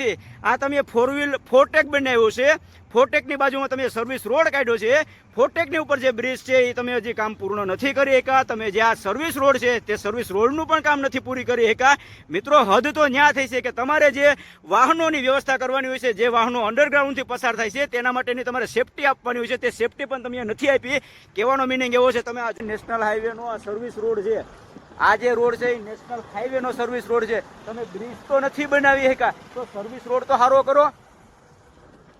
નથી આ તમે ફોર વ્હીલ ફોરટેક બનાવ્યો છે. ફોરટેકની બાજુમાં તમે સર્વિસ રોડ કાઢ્યો છે. ફોરટેકની ઉપર જે બ્રિજ છે, એ તમે હજી કામ પૂર્ણ નથી કરી શકા તમે જે આ સર્વિસ રોડ છે, તે સર્વિસ રોડનું પણ કામ નથી પૂરી કરી શકા મિત્રો, હદ તો ન્યા થઈ છે કે તમારે જે વાહનોની વ્યવસ્થા કરવાની હોય છે, જે વાહનો અંડરગ્રાઉન્ડથી પસાર થાય છે, તેના માટેની તમારે સેફટી આપવાની હોય છે. તે સેફટી પણ તમે નથી આપી. કહેવાનો મિનિંગ એવો છે, તમે આ નેશનલ હાઈવેનો આ સર્વિસ રોડ છે આ જે રોડ છે એ નેશનલ હાઈવેનો સર્વિસ રોડ છે. તમે બ્રિજ તો નથી બનાવી શકા તો સર્વિસ રોડ તો સારો કરો.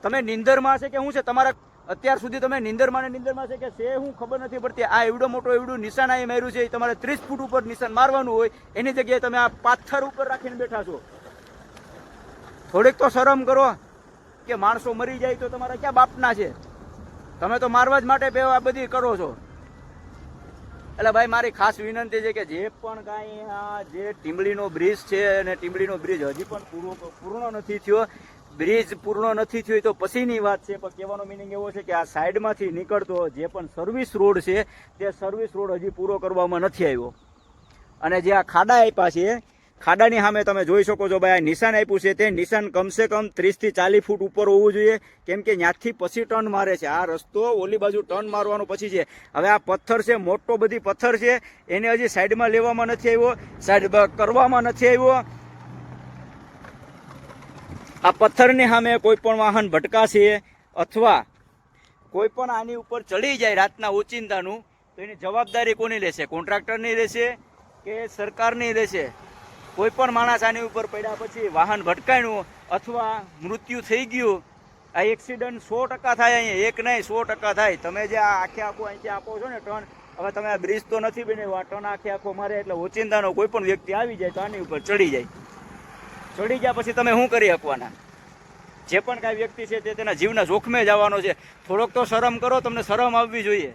તમે નિંદરમાં છે કે શું છે? તમારા અત્યાર સુધી તમે નિંદરમાં ને નિંદરમાં છે કે છે હું ખબર નથી પડતી. આ એવડો મોટો એવડું નિશાન અહીં માર્યું છે. એ તમારે ત્રીસ ફૂટ ઉપર નિશાન મારવાનું હોય. એની જગ્યાએ તમે આ પાથર ઉપર રાખીને બેઠા છો. થોડીક તો શરમ કરો કે માણસો મરી જાય તો તમારા ક્યાં બાપના છે? તમે તો મારવા જ માટે બે આ બધી કરો છો. એટલે ભાઈ, મારી ખાસ વિનંતી છે કે જે પણ કાંઈ આ જે ટીમડીનો બ્રિજ છે અને ટીમડીનો બ્રિજ હજી પણ પૂરો પૂર્ણ નથી થયો. બ્રિજ પૂર્ણ નથી થયો તો પછીની વાત છે, પણ કહેવાનો મિનિંગ એવો છે કે આ સાઈડમાંથી નીકળતો જે પણ સર્વિસ રોડ છે, તે સર્વિસ રોડ હજી પૂરો કરવામાં નથી આવ્યો. અને જે આ ખાડા આપ્યા છે ખાડાની સામે તમે જોઈ શકો છો ભાઈ, આ નિશાન આપ્યું છે તે નિશાન કમસે કમ ત્રીસથી ચાલીસ ફૂટ ઉપર હોવું જોઈએ. કેમ કે ત્યાંથી પછી ટર્ન મારે છે. આ રસ્તો ઓલી બાજુ ટર્ન મારવાનો પછી છે. હવે આ પથ્થર છે, મોટો બધી પથ્થર છે. એને હજી સાઈડમાં લેવામાં નથી આવ્યો, સાઈડ કરવામાં નથી આવ્યો. આ પથ્થરની સામે કોઈ પણ વાહન ભટકાશે અથવા કોઈ પણ આની ઉપર ચડી જાય રાતના ઓચિંતાનું, તો એની જવાબદારી કોની લેશે? કોન્ટ્રાક્ટરની લેશે કે સરકારની રહેશે કોઈ પણ માણસ આની ઉપર પડ્યા પછી વાહન ભટકાયણું અથવા મૃત્યુ થઈ ગયું, આ એક્સિડન્ટ સો ટકા થાય અહીંયા, એક નહીં, સો ટકા થાય. તમે જે આ આખે આખો અહીંથી આપો છો ને ટર્ન હવે તમે આ બ્રિજ તો નથી બનાવ્યો આ ટર્ન આખે આખો મારે એટલે ઓચિંતાનો કોઈ પણ વ્યક્તિ આવી જાય તો આની ઉપર ચડી જાય. ચડી ગયા પછી તમે શું કરી શકવાના જે પણ કાંઈ વ્યક્તિ છે તે તેના જીવના જોખમે જવાનો છે. થોડોક તો શરમ કરો, તમને શરમ આવવી જોઈએ.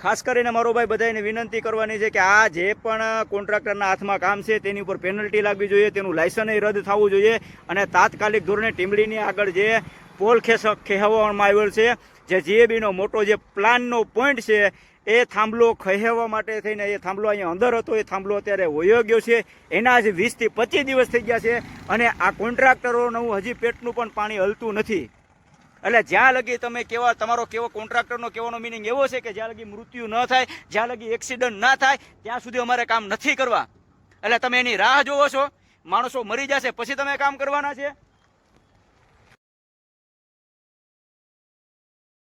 ખાસ કરીને મારો ભાઈ બધાને વિનંતી કરવાની છે કે આ જે પણ કોન્ટ્રાક્ટરના હાથમાં કામ છે, તેની ઉપર પેનલ્ટી લાગવી જોઈએ, તેનું લાયસન્સ રદ થવું જોઈએ અને તાત્કાલિક ધોરણે ટીમડીની આગળ જે પોલ ખેસ ખેહવામાં આવેલ છે, જે જીએબીનો મોટો જે પ્લાનનો પોઈન્ટ છે, એ થાંભલો ખહેવા માટે થઈને એ થાંભલો અહીંયા અંદર હતો, એ થાંભલો અત્યારે વયો ગયો છે. એના જ વીસથી પચીસ દિવસ થઈ ગયા છે અને આ કોન્ટ્રાક્ટરોનું હજી પેટનું પણ પાણી હલતું નથી. એટલે જ્યાં લગી તમે કેવા, તમારો કેવો કોન્ટ્રાક્ટરનો કહેવાનો મિનિંગ એવો છે કે જ્યાં લગી મૃત્યુ ન થાય, જ્યાં લગી એક્સિડન્ટ ના થાય, ત્યાં સુધી અમારે કામ નથી કરવા. એટલે તમે એની રાહ જોવો છો. માણસો મરી જશે, પછી તમે કામ કરવાના છે.